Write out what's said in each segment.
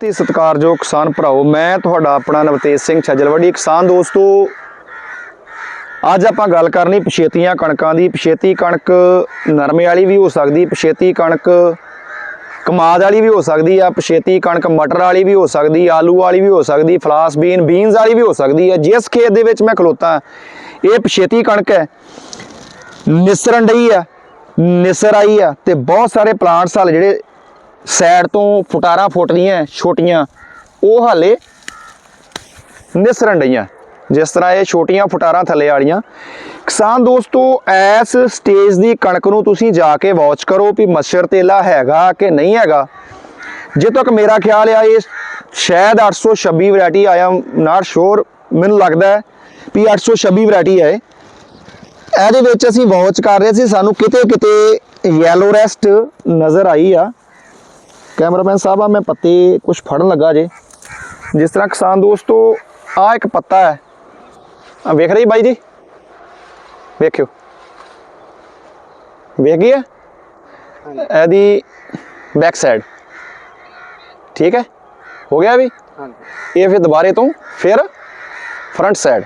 ਤੇ ਸਤਿਕਾਰਯੋਗ ਕਿਸਾਨ ਭਰਾਓ ਮੈਂ ਤੁਹਾਡਾ ਆਪਣਾ ਨਵਤੇਜ ਸਿੰਘ ਛੱਜਲਵੜੀ। ਕਿਸਾਨ ਦੋਸਤੋ, ਅੱਜ ਆਪਾਂ ਗੱਲ ਕਰਨੀ ਪਛੇਤੀਆਂ ਕਣਕਾਂ ਦੀ। ਪਛੇਤੀ ਕਣਕ ਨਰਮੇ ਵਾਲੀ ਵੀ ਹੋ ਸਕਦੀ, ਪਛੇਤੀ ਕਣਕ ਕਮਾਦ ਵਾਲੀ ਵੀ ਹੋ ਸਕਦੀ ਆ, ਪਛੇਤੀ ਕਣਕ ਮਟਰ ਵਾਲੀ ਵੀ ਹੋ ਸਕਦੀ, ਆਲੂ ਵਾਲੀ ਵੀ ਹੋ ਸਕਦੀ, ਫਲਾਸ ਬੀਨ, ਬੀਨਸ ਵਾਲੀ ਵੀ ਹੋ ਸਕਦੀ ਹੈ ਜਿਸ ਖੇਤ ਦੇ ਵਿੱਚ ਮੈਂ ਖਲੋਤਾ, ਇਹ ਪਛੇਤੀ ਕਣਕ ਹੈ। ਨਿਸਰਨ ਡਈ ਆ, ਨਿਸਰ ਆਈ ਆ ਤੇ ਬਹੁਤ ਸਾਰੇ ਪਲਾਂਟਸ ਹਾਲੇ ਜਿਹੜੇ ਸਾਈਡ ਤੋਂ ਫੁਟਾਰਾਂ ਫੁੱਟਦੀਆਂ ਛੋਟੀਆਂ, ਉਹ ਹਾਲੇ ਨਿਸਰਨ ਡਈਆਂ। ਜਿਸ ਤਰ੍ਹਾਂ ਇਹ ਛੋਟੀਆਂ ਫੁਟਾਰਾਂ ਥੱਲੇ ਵਾਲੀਆਂ। ਕਿਸਾਨ ਦੋਸਤੋ ਐਸ ਸਟੇਜ ਦੀ ਕਣਕ ਨੂੰ ਤੁਸੀਂ ਜਾ ਕੇ ਵਾਚ ਕਰੋ ਵੀ ਮੱਛਰ ਤੇਲਾ ਹੈਗਾ ਕਿ ਨਹੀਂ ਹੈਗਾ। ਜੇ ਤੱਕ ਮੇਰਾ ਖਿਆਲ ਆ, ਇਹ ਸ਼ਾਇਦ 826 ਵੈਰਾਈਟੀ ਆਇਆ ਨਾਟ ਸ਼ੋਰ ਮੈਨੂੰ ਲੱਗਦਾ ਹੈ ਵੀ 826 ਵੈਰਾਈਟੀ ਹੈ ਇਹ। ਇਹਦੇ ਵਿੱਚ ਅਸੀਂ ਵਾਚ ਕਰ ਰਹੇ ਸੀ, ਸਾਨੂੰ ਕਿਤੇ ਕਿਤੇ ਯੈਲੋ ਰੈਸਟ ਨਜ਼ਰ ਆਈ ਆ। ਕੈਮਰਾਮੈਨ ਸਾਹਿਬ ਆ ਮੈਂ ਪੱਤੇ ਕੁਝ ਫੜਨ ਲੱਗਾ ਜੇ। ਜਿਸ ਤਰ੍ਹਾਂ ਕਿਸਾਨ ਦੋਸਤੋ ਆ ਇੱਕ ਪੱਤਾ ਹੈ। ਆ ਵੇਖ ਰਹੀ ਬਾਈ ਜੀ? ਵੇਖਿਓ। ਵੇਖ ਗਿਆ ਇਹਦੀ ਬੈਕ ਸਾਈਡ ਠੀਕ ਹੈ? ਹੋ ਗਿਆ ਵੀ? ਹਾਂਜੀ। ਇਹ ਫਿਰ ਦੁਬਾਰੇ ਤੋਂ ਫਿਰ ਫਰੰਟ ਸਾਈਡ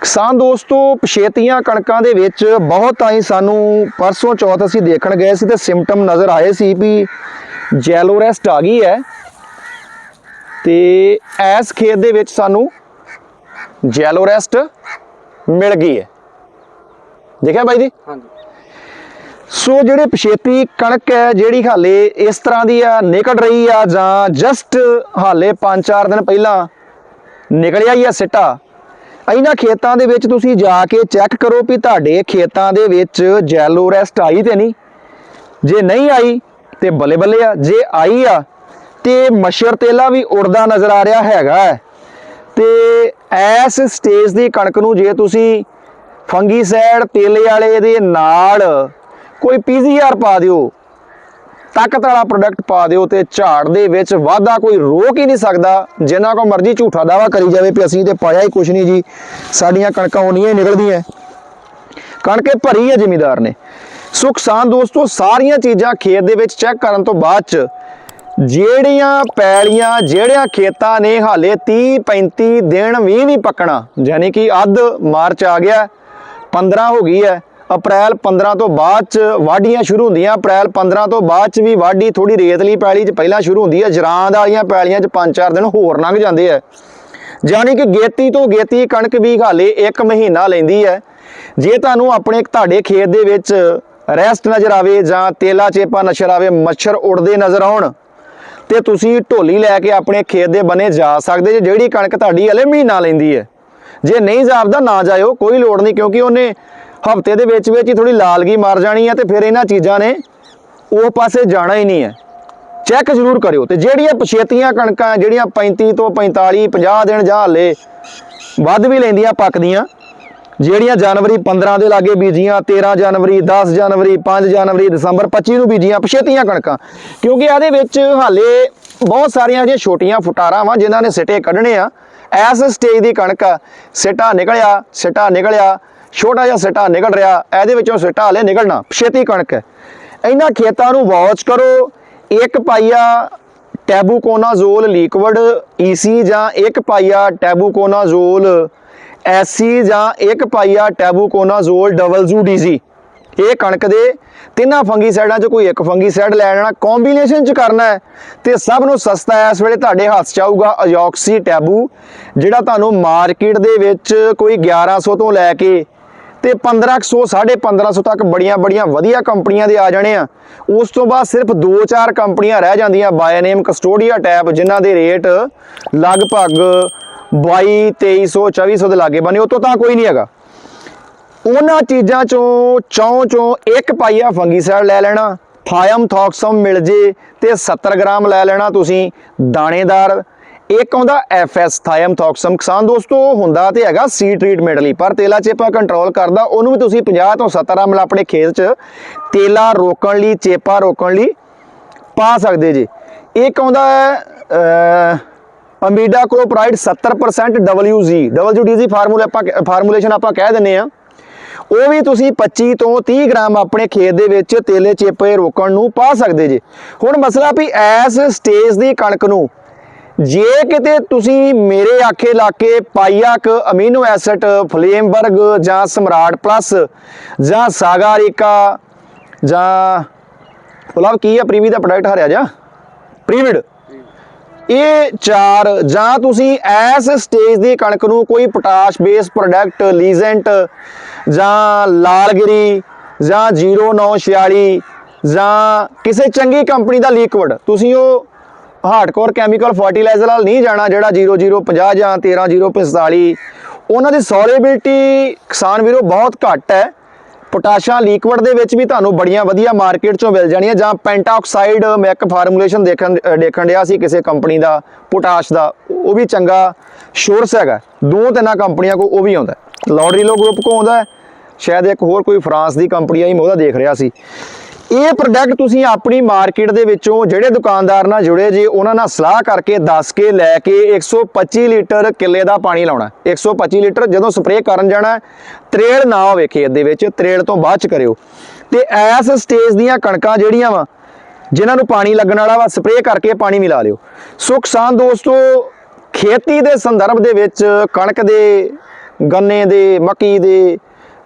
ਕਿਸਾਨ ਦੋਸਤੋ ਪਛੇਤੀਆਂ ਕਣਕਾਂ ਦੇ ਵਿੱਚ ਬਹੁਤ ਆਈ ਸਾਨੂੰ ਪਰਸੋਂ ਚੌਥ ਅਸੀਂ ਦੇਖਣ ਗਏ ਸੀ ਤੇ ਸਿੰਪਟਮ ਨਜ਼ਰ ਆਏ ਸੀ ਵੀ ਜੈਲੋ ਰੈਸਟ ਆ ਗਈ ਹੈ। ਤੇ ਐਸ ਖੇਤ ਦੇ ਵਿੱਚ ਸਾਨੂੰ ਜੈਲੋ ਰੈਸਟ ਮਿਲ ਗਈ ਹੈ। ਦੇਖਿਆ ਬਾਈ ਜੀ? ਹਾਂਜੀ। ਸੋ ਜਿਹੜੇ ਪਛੇਤੀ ਕਣਕ ਹੈ ਜਿਹੜੀ ਹਾਲੇ ਇਸ ਤਰ੍ਹਾਂ ਦੀ ਆ ਨਿਕਲ ਰਹੀ ਆ ਜਾਂ ਜਸਟ ਹਾਲੇ 5-4 ਦਿਨ ਪਹਿਲਾਂ ਨਿਕਲਿਆ ਹੀ ਆ ਸਿੱਟਾ ਇਹਨਾਂ ਖੇਤਾਂ ਦੇ ਵਿੱਚ ਤੁਸੀਂ ਜਾ ਕੇ ਚੈੱਕ ਕਰੋ ਵੀ ਤੁਹਾਡੇ ਖੇਤਾਂ ਦੇ ਵਿੱਚ ਜੈਲੋ ਰੈਸਟ ਆਈ ਤੇ ਨਹੀਂ। ਜੇ ਨਹੀਂ ਆਈ ਤੇ ਬੱਲੇ ਬੱਲੇ ਆ। ਜੇ ਆਈ ਆ, ਤੇ ਮੱਛਰ ਤੇਲਾ ਵੀ ਉੜਦਾ ਨਜ਼ਰ ਆ ਰਿਹਾ ਹੈਗਾ ਹੈ। ਤੇ ਐਸ ਸਟੇਜ ਦੀ ਕਣਕ ਨੂੰ ਜੇ ਤੁਸੀਂ ਫੰਗੀਸਾਈਡ ਤੇਲੇ ਵਾਲੇ ਦੇ ਨਾਲ ਕੋਈ ਪੀਜ਼ੀਆਰ ਪਾ ਦਿਓ ਤਾਕਤ ਵਾਲਾ ਪ੍ਰੋਡਕਟ ਪਾ ਦਿਓ ਤੇ ਝਾੜ ਦੇ ਵਿੱਚ ਵਾਧਾ ਕੋਈ ਰੋਕ ਹੀ ਨਹੀਂ ਸਕਦਾ। ਜਿੰਨਾ ਕੋ ਮਰਜ਼ੀ ਝੂਠਾ ਦਾਵਾ ਕਰੀ ਜਾਵੇ ਵੀ ਅਸੀਂ ਤੇ ਪਾਇਆ ਹੀ ਕੁਛ ਨਹੀਂ ਜੀ। ਸਾਡੀਆਂ ਕਣਕਾਂ ਉਨੀਆਂ ਹੀ ਨਿਕਲਦੀਆਂ। ਕਣਕੇ ਭਰੀ ਹੈ ਜ਼ਿਮੀਦਾਰ ਨੇ। ਸੋ ਕਿਸਾਨ ਦੋਸਤੋ, ਸਾਰੀਆਂ ਚੀਜ਼ਾਂ ਖੇਤ ਦੇ ਵਿੱਚ ਚੈੱਕ ਕਰਨ ਤੋਂ ਬਾਅਦ ਚ ਜਿਹੜੀਆਂ ਪੈਲੀਆਂ, ਜਿਹੜਿਆਂ ਖੇਤਾਂ ਨੇ ਹਾਲੇ 30 35 ਦਿਨ ਵੀ ਨਹੀਂ ਪੱਕਣਾ, ਯਾਨੀ ਕਿ ਅੱਧ ਮਾਰਚ ਆ ਗਿਆ 15 ਹੋ ਗਈ ਹੈ, ਅਪ੍ਰੈਲ 15 ਤੋਂ ਬਾਅਦ ਚ ਵਾਢੀਆਂ ਸ਼ੁਰੂ ਹੁੰਦੀਆਂ, ਅਪ੍ਰੈਲ 15 ਤੋਂ ਬਾਅਦ ਚ ਵੀ ਵਾਢੀ ਥੋੜੀ ਰੇਤਲੀ ਪੈਲੀ ਚ ਪਹਿਲਾਂ ਸ਼ੁਰੂ ਹੁੰਦੀ ਹੈ ਜਰਾਂ ਵਾਲੀਆਂ ਪੈਲੀਆਂ ਚ 5-4 ਦਿਨ ਹੋਰ ਲੰਘ ਜਾਂਦੇ ਆ ਯਾਨੀ ਕਿ ਗੇਤੀ ਤੋਂ ਗੇਤੀ ਕਣਕ ਵੀ ਹਾਲੇ 1 ਮਹੀਨਾ ਲੈਂਦੀ ਹੈ। ਜੇ ਤੁਹਾਨੂੰ ਆਪਣੇ ਤੁਹਾਡੇ ਖੇਤ ਦੇ ਵਿੱਚ ਰੈਸਟ ਨਜ਼ਰ ਆਵੇ ਜਾਂ ਤੇਲਾ ਚੇਪਾ ਨਜ਼ਰ ਆਵੇ, ਮੱਛਰ ਉੜਦੇ ਨਜ਼ਰ ਆਉਣ, ਤੇ ਤੁਸੀਂ ਢੋਲੀ ਲੈ ਕੇ ਆਪਣੇ ਖੇਤ ਦੇ ਬਨੇ ਜਾ ਸਕਦੇ ਜੇ, ਜਿਹੜੀ ਕਣਕ ਤੁਹਾਡੀ ਹਲੇ ਮਹੀਨਾ ਲੈਂਦੀ ਹੈ। ਜੇ ਨਹੀਂ ਜਾਪਦਾ, ਨਾ ਜਾਇਓ, ਕੋਈ ਲੋੜ ਨਹੀਂ, ਕਿਉਂਕਿ ਉਹਨੇ ਹਫ਼ਤੇ ਦੇ ਵਿੱਚ ਵਿੱਚ ਹੀ ਥੋੜੀ ਲਾਲਗੀ ਮਾਰ ਜਾਣੀ ਹੈ ਤੇ ਫਿਰ ਇਹਨਾਂ ਚੀਜ਼ਾਂ ਨੇ ਉਹ ਪਾਸੇ ਜਾਣਾ ਹੀ ਨਹੀਂ ਹੈ। ਚੈੱਕ ਜ਼ਰੂਰ ਕਰਿਓ ਤੇ ਜਿਹੜੀਆਂ ਪਛੇਤੀਆਂ ਕਣਕਾਂ, ਜਿਹੜੀਆਂ 35 ਤੋਂ 45 50 ਦਿਨ ਜਾਂ ਹਾਲੇ ਵੱਧ ਵੀ ਲੈਂਦੀਆਂ, ਪੱਕਦੀਆਂ ਜਿਹੜੀਆਂ ਜਨਵਰੀ 15 ਦੇ ਲਾਗੇ ਬੀਜੀਆਂ 13 ਜਨਵਰੀ 10 ਜਨਵਰੀ 5 ਜਨਵਰੀ ਦਸੰਬਰ 25 ਨੂੰ ਬੀਜੀਆਂ ਪਛੇਤੀਆਂ ਕਣਕਾਂ। ਕਿਉਂਕਿ ਇਹਦੇ ਵਿੱਚ ਹਾਲੇ ਬਹੁਤ ਸਾਰੀਆਂ ਜਿਹੜੀਆਂ ਛੋਟੀਆਂ ਫੁਟਾਰਾਂ ਵਾਂ ਜਿਨ੍ਹਾਂ ਨੇ ਸਿੱਟੇ ਕੱਢਣੇ ਆ ਐਸ ਸਟੇਜ ਦੀ ਕਣਕ ਆ, ਸਿੱਟਾ ਨਿਕਲਿਆ ਸਿੱਟਾ ਨਿਕਲਿਆ ਛੋਟਾ ਜਿਹਾ ਸਿੱਟਾ ਨਿਕਲ ਰਿਹਾ ਇਹਦੇ ਵਿੱਚੋਂ ਸਿੱਟਾ ਹਲੇ ਨਿਕਲਣਾ ਪਛੇਤੀ ਕਣਕ ਹੈ। ਇਹਨਾਂ ਖੇਤਾਂ ਨੂੰ ਵਾਚ ਕਰੋ ਇੱਕ ਪਾਈਆ ਟੈਬੂਕੋਨਾਜ਼ੋਲ ਲਿਕਵਿਡ ਈਸੀ ਜਾਂ ਇੱਕ ਪਾਈਆ ਟੈਬੂਕੋਨਾਜ਼ੋਲ ਐਸੀ ਜਾਂ ਇੱਕ ਪਾਈਆ ਟੈਬੂਕੋਨਾਜ਼ੋਲ ਡਬਲ ਜ਼ੂ ਡੀਜ਼ੀ ਇਹ ਕਣਕ ਦੇ ਤਿੰਨਾਂ ਫੰਗੀਸਾਈਡਾਂ 'ਚ ਕੋਈ ਇੱਕ ਫੰਗੀਸਾਈਡ ਲੈ ਲੈਣਾ ਕੰਬੀਨੇਸ਼ਨ 'ਚ ਕਰਨਾ ਹੈ। ਤੇ ਸਭ ਨੂੰ ਸਸਤਾ ਹੈ, ਇਸ ਵੇਲੇ ਤੁਹਾਡੇ ਹੱਥ 'ਚ ਆਊਗਾ ਅਯੋਕਸੀ ਟੈਬੂ, ਜਿਹੜਾ ਤੁਹਾਨੂੰ ਮਾਰਕੀਟ ਦੇ ਵਿੱਚ ਕੋਈ 1100 ਤੋਂ ਲੈ ਕੇ ਤੇ 1500 1550 ਤੱਕ ਬੜੀਆਂ ਬੜੀਆਂ ਵਧੀਆ ਕੰਪਨੀਆਂ ਦੇ ਆ ਜਾਣੇ ਆ। ਉਸ ਤੋਂ ਬਾਅਦ ਸਿਰਫ 2-4 ਕੰਪਨੀਆਂ ਰਹਿ ਜਾਂਦੀਆਂ ਬਾਇਨੇਮ ਕਸਟੋਡੀਆ ਟੈਬ ਜਿਨ੍ਹਾਂ ਦੇ ਰੇਟ ਲਗਭਗ 22 2300 2400 ਦੇ ਲਾਗੇ ਬਣੇ ਉਹ ਤੋਂ ਤਾਂ ਕੋਈ ਨਹੀਂ ਹੈਗਾ। ਉਹਨਾਂ ਚੀਜ਼ਾਂ ਚੋਂ, ਚੌਂ ਚੋਂ ਇੱਕ ਪਾਈਆ ਫੰਗੀਸਾਈਡ ਲੈ ਲੈਣਾ, ਥਾਇਮ ਥੌਕਸਮ ਮਿਲ ਜੇ ਤੇ 70 ਗ੍ਰਾਮ ਲੈ ਲੈਣਾ ਤੁਸੀਂ, ਦਾਣੇਦਾਰ। ਇੱਕ ਆਉਂਦਾ ਐਫਐਸ ਥਾਇਮ ਥੌਕਸਮ। ਕਿਸਾਨ ਦੋਸਤੋ, ਹੁੰਦਾ ਤੇ ਹੈਗਾ ਸੀ ਟ੍ਰੀਟਮੈਂਟ ਲਈ, ਪਰ ਤੇਲਾ ਚੇਪਾ ਕੰਟਰੋਲ ਕਰਦਾ, ਉਹਨੂੰ ਵੀ ਤੁਸੀਂ 50 ਤੋਂ 70 ml ਆਪਣੇ ਖੇਤ 'ਚ ਤੇਲਾ ਰੋਕਣ ਲਈ, ਚੇਪਾ ਰੋਕਣ ਲਈ ਪਾ ਸਕਦੇ ਜੀ। ਇੱਕ ਆਉਂਦਾ imidacloprid 70% WG WDG formula ਆਪਾਂ ਫਾਰਮੂਲੇਸ਼ਨ ਆਪਾਂ ਕਹਿ ਦਿੰਨੇ ਆ ਉਹ ਵੀ ਤੁਸੀਂ 25 ਤੋਂ 30 ਗ੍ਰਾਮ ਆਪਣੇ ਖੇਤ ਦੇ ਵਿੱਚ ਤੇਲੇ ਚੇਪੇ ਰੋਕਣ ਨੂੰ ਪਾ ਸਕਦੇ ਜੇ। ਹੁਣ ਮਸਲਾ ਵੀ ਐਸ ਸਟੇਜ ਦੀ ਕਣਕ ਨੂੰ। ਜੇ ਕਿਤੇ ਤੁਸੀਂ ਮੇਰੇ ਆਖੇ ਲਾ ਕੇ ਪਾਈਆਕ ਅਮੀਨੋ ਐਸਿਡ ਫਲੇਮਬਰਗ ਜਾਂ ਸਮਰਾਟ ਪਲੱਸ ਜਾਂ ਸਾਗਾਰਿਕਾ ਜਾਂ ਭੁਲਾਵ ਕੀ ਆ? ਪ੍ਰੀਵੀ ਦਾ ਪ੍ਰੋਡਕਟ ਹਰਿਆ ਜਾ। ਪ੍ਰੀਵਿਡ। ਇਹ ਚਾਰ, ਜਾਂ ਤੁਸੀਂ ਐਸ ਸਟੇਜ ਦੀ ਕਣਕ ਨੂੰ ਕੋਈ ਪੋਟਾਸ਼ ਬੇਸ ਪ੍ਰੋਡਕਟ ਲੀਜ਼ੈਂਟ ਜਾਂ ਲਾਲਗਿਰੀ, ਜਾਂ 0946 ਜਾਂ ਕਿਸੇ ਚੰਗੀ ਕੰਪਨੀ ਦਾ ਲਿਕਵਿਡ ਤੁਸੀਂ ਉਹ ਹਾਰਡਕੋਰ ਕੈਮੀਕਲ ਫਰਟੀਲਾਈਜ਼ਰ ਨਾਲ ਨਹੀਂ ਜਾਣਾ ਜਿਹੜਾ 0050 ਜਾਂ 13045 ਉਹਨਾਂ ਦੀ ਸੋਲੇਬਿਲਟੀ ਕਿਸਾਨ ਵੀਰੋ ਬਹੁਤ ਘੱਟ ਹੈ। ਪੋਟਾਸ਼ਾਂ ਲਿਕਵਿਡ ਦੇ ਵਿੱਚ ਵੀ ਤੁਹਾਨੂੰ ਬੜੀਆਂ ਵਧੀਆ ਮਾਰਕੀਟ ਚੋਂ ਮਿਲ ਜਾਣੀਆਂ ਜਾਂ ਪੈਂਟਾਆਕਸਾਈਡ ਮੈਂ ਇੱਕ ਫਾਰਮੂਲੇਸ਼ਨ ਦੇਖਣ ਦੇਖਣ ਡਿਆ ਸੀ ਕਿਸੇ ਕੰਪਨੀ ਦਾ, ਪੋਟਾਸ਼ ਦਾ, ਉਹ ਵੀ ਚੰਗਾ ਸ਼ੋਰਸ ਹੈਗਾ। ਦੋ ਤਿੰਨਾਂ ਕੰਪਨੀਆਂ ਕੋ ਉਹ ਵੀ ਆਉਂਦਾ। ਲੌਡਰੀਲੋ ਗਰੁੱਪ ਕੋ ਆਉਂਦਾ ਸ਼ਾਇਦ ਇੱਕ ਹੋਰ ਕੋਈ ਫਰਾਂਸ ਦੀ ਕੰਪਨੀ ਆਈ, ਮੈਂ ਉਹਦਾ ਦੇਖ ਰਿਹਾ ਸੀ। ਇਹ ਪ੍ਰੋਡਕਟ ਤੁਸੀਂ ਆਪਣੀ ਮਾਰਕੀਟ ਦੇ ਵਿੱਚੋਂ ਜਿਹੜੇ ਦੁਕਾਨਦਾਰ ਨਾਲ ਜੁੜੇ ਜੇ, ਉਹਨਾਂ ਨਾਲ ਸਲਾਹ ਕਰਕੇ ਦੱਸ ਕੇ ਲੈ ਕੇ 125 ਲੀਟਰ ਕਿੱਲੇ ਦਾ ਪਾਣੀ ਲਾਉਣਾ। 125 ਲੀਟਰ ਜਦੋਂ ਸਪਰੇਅ ਕਰਨ ਜਾਣਾ, ਤਰੇਲ ਨਾ ਹੋਵੇ ਖੇਤ ਦੇ ਵਿੱਚ, ਤਰੇਲ ਤੋਂ ਬਾਅਦ ਚ ਕਰਿਓ। ਤੇ ਐਸ ਸਟੇਜ ਦੀਆਂ ਕਣਕਾਂ ਜਿਹੜੀਆਂ ਵਾ, ਜਿਨ੍ਹਾਂ ਨੂੰ ਪਾਣੀ ਲੱਗਣ ਵਾਲਾ ਵਾ ਸਪਰੇਅ ਕਰਕੇ ਪਾਣੀ ਮਿਲਾ ਲਿਓ। ਸੋ ਕਿਸਾਨ ਦੋਸਤੋ, ਖੇਤੀ ਦੇ ਸੰਦਰਭ ਦੇ ਵਿੱਚ ਕਣਕ ਦੇ, ਗੰਨੇ ਦੇ, ਮੱਕੀ ਦੇ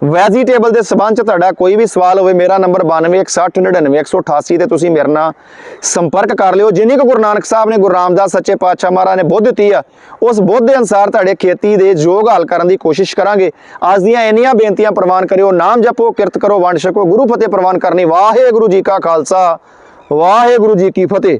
ਵੈਜੀਟੇਬਲ ਦੇ ਸਬੰਧ ਚ ਤੁਹਾਡਾ ਕੋਈ ਵੀ ਸਵਾਲ ਹੋਵੇ, ਮੇਰਾ ਨੰਬਰ 9216999188 ਤੇ ਤੁਸੀਂ ਮੇਰੇ ਨਾਲ ਸੰਪਰਕ ਕਰ ਲਿਓ। ਜਿੰਨੀ ਕੁ ਗੁਰੂ ਨਾਨਕ ਸਾਹਿਬ ਨੇ, ਗੁਰੂ ਰਾਮਦਾਸ ਸੱਚੇ ਪਾਤਸ਼ਾਹ ਮਹਾਰਾਜ ਨੇ ਬੁੱਧ ਦਿੱਤੀ ਆ, ਉਸ ਬੁੱਧ ਦੇ ਅਨਸਾਰ ਤੁਹਾਡੇ ਖੇਤੀ ਦੇ ਯੋਗ ਹੱਲ ਕਰਨ ਦੀ ਕੋਸ਼ਿਸ਼ ਕਰਾਂਗੇ। ਅੱਜ ਦੀਆਂ ਇੰਨੀਆਂ ਬੇਨਤੀਆਂ ਪ੍ਰਵਾਨ ਕਰਿਓ, ਨਾਮ ਜਪੋ, ਕਿਰਤ ਕਰੋ, ਵੰਡ ਛਕੋ, ਗੁਰੂ ਫਤਿਹ ਪ੍ਰਵਾਨ ਕਰਨੀ। ਵਾਹਿਗੁਰੂ ਜੀ ਕਾ ਖਾਲਸਾ, ਵਾਹਿਗੁਰੂ ਜੀ ਕੀ ਫਤਿਹ।